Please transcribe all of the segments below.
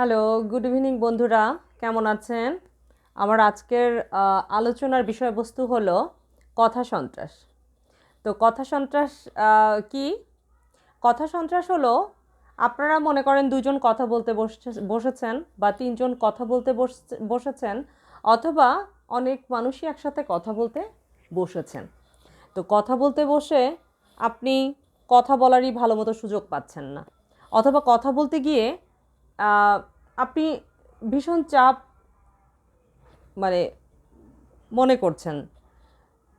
Hello good evening বন্ধুরা। কেমন আছেন? আমার আজকের আলোচনার বিষয়বস্তু হলো কথা সন্ত্রাস। তো কথা সন্ত্রাস কি? কথা সন্ত্রাস হলো, আপনারা মনে করেন দুজন কথা বলতে বসছে- বসেছেন বা তিনজন কথা বলতে বসছে- বসেছেন, অথবা অনেক মানুষই একসাথে কথা বলতে বসেছেন। তো কথা বলতে বসে আপনি কথা বলারই ভালো মতো সুযোগ পাচ্ছেন না। অথবা কথা বলতে গিয়ে আপনি ভীষণ চাপ মানে মনে করছেন।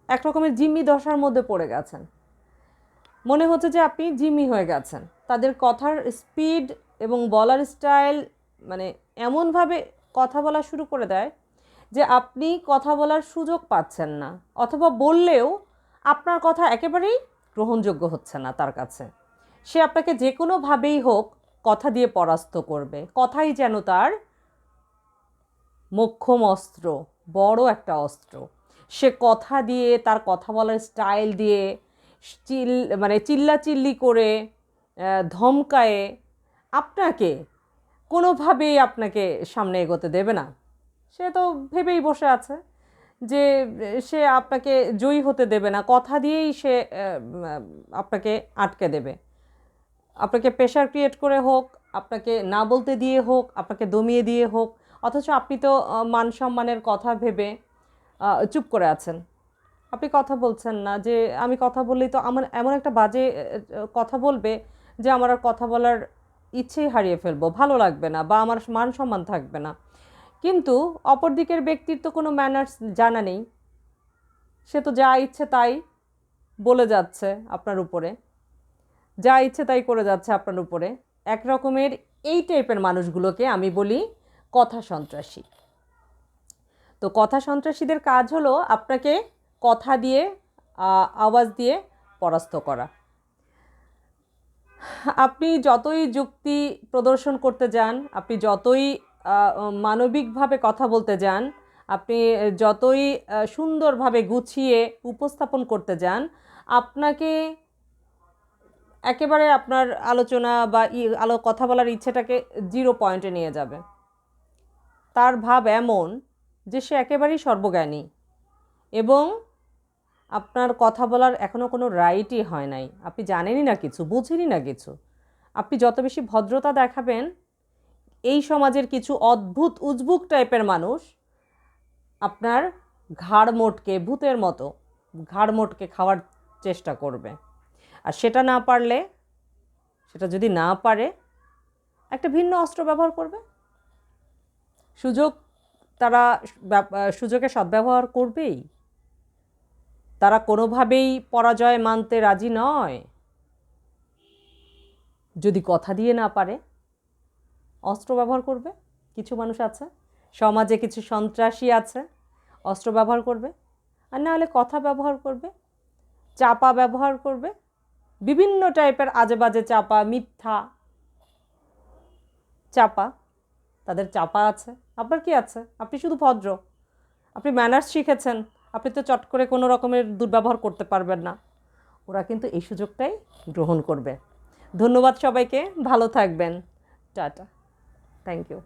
এক রকমের জিম্মি দশার মধ্যে পড়ে গেছেন। মনে হচ্ছে যে আপনি জিম্মি হয়ে গেছেন। তাদের কথার স্পিড এবং বলার স্টাইল মানে এমনভাবে কথা বলা শুরু করে দেয় যে আপনি কথা বলার সুযোগ পাচ্ছেন না। অথবা বললেও আপনার কথা একেবারেই গ্রহণযোগ্য হচ্ছে না তার কাছে। সে আপনাকে যে কোনোভাবেই হোক কথা দিয়ে পরাস্ত করবে। কথাই যেন তার মোক্ষম অস্ত্র, বড় একটা অস্ত্র। সে কথা দিয়ে, তার কথা বলার স্টাইল দিয়ে, চিল মানে চিল্লাচিল্লি করে ধমকায়ে আপনাকে কোনোভাবেই আপনাকে সামনে এগোতে দেবে না। সে তো ভেবেই বসে আছে যে, সে আপনাকে জয়ী হতে দেবে না। কথা দিয়েই সে আপনাকে আটকে দেবে। আপনাকে প্রেশার ক্রিয়েট করে হোক, আপনাকে না বলতে দিয়ে হোক, আপনাকে দমিয়ে দিয়ে হোক, অথচ আপনি তো মান সম্মানের কথা ভেবে চুপ করে আছেন। আপনি কথা বলছেন না যে, আমি কথা বললেই তো আমার এমন একটা বাজে কথা বলবে যে আমার আর কথা বলার ইচ্ছেই হারিয়ে ফেলব, ভালো লাগবে না বা আমার মান সম্মান থাকবে না। কিন্তু অপর দিকের ব্যক্তির তো কোনো ম্যানার্স জানা নেই। সে তো যা ইচ্ছে তাই বলে যাচ্ছে আপনার উপরে। যা ইচ্ছে তাই করে যাচ্ছে আপনার উপরে। এক রকমের এই টাইপের মানুষগুলোকে আমি বলি কথা সন্ত্রাসী। তো কথা সন্ত্রাসীদের কাজ হলো আপনাকে কথা দিয়ে আওয়াজ দিয়ে পরাস্ত করা। আপনি যতই যুক্তি প্রদর্শন করতে যান, আপনি যতই মানবিকভাবে কথা বলতে যান, আপনি যতই সুন্দরভাবে গুছিয়ে উপস্থাপন করতে যান, আপনাকে একেবারে আপনার আলোচনা বা আলো, কথা বলার ইচ্ছেটাকে জিরো পয়েন্টে নিয়ে যাবে। তার ভাব এমন যে সে একেবারেই সর্বজ্ঞানী এবং আপনার কথা বলার এখনও কোনো রাইটই হয় নাই। আপনি জানেনই না কিছু, বুঝেনই না কিছু। আপনি যত বেশি ভদ্রতা দেখাবেন, এই সমাজের কিছু অদ্ভুত উজবুক টাইপের মানুষ আপনার ঘাড় মোটকে, ভূতের মতো ঘাড় মোটকে খাওয়ার চেষ্টা করবে। আর সেটা না পারলে, সেটা যদি না পারে, একটা ভিন্ন অস্ত্র ব্যবহার করবে। সুযোগ তারা সুযোগে সদ্ব্যবহার করবেই। তারা কোনোভাবেই পরাজয় মানতে রাজি নয়। যদি কথা দিয়ে না পারে, অস্ত্র ব্যবহার করবে, কিছু মানুষ আছে, সমাজে কিছু সন্ত্রাসী আছে, অস্ত্র ব্যবহার করবে। আর না হলে কথা ব্যবহার করবে, চাপা ব্যবহার করবে বিভিন্ন টাইপের আজে বাজে চাপা, মিথ্যা চাপা। তাদের চাপা আছে। আপনার কি আছে? আপনি শুধু ভদ্র। আপনি ম্যানার্স শিখেছেন। আপনি তো চট করে কোনো রকমের দুর্ব্যবহার করতে পারবেন না। ওরা কিন্তু এই সুযোগটাই গ্রহণ করবে। ধন্যবাদ সবাইকে। ভালো থাকবেন। টাটা। Thank you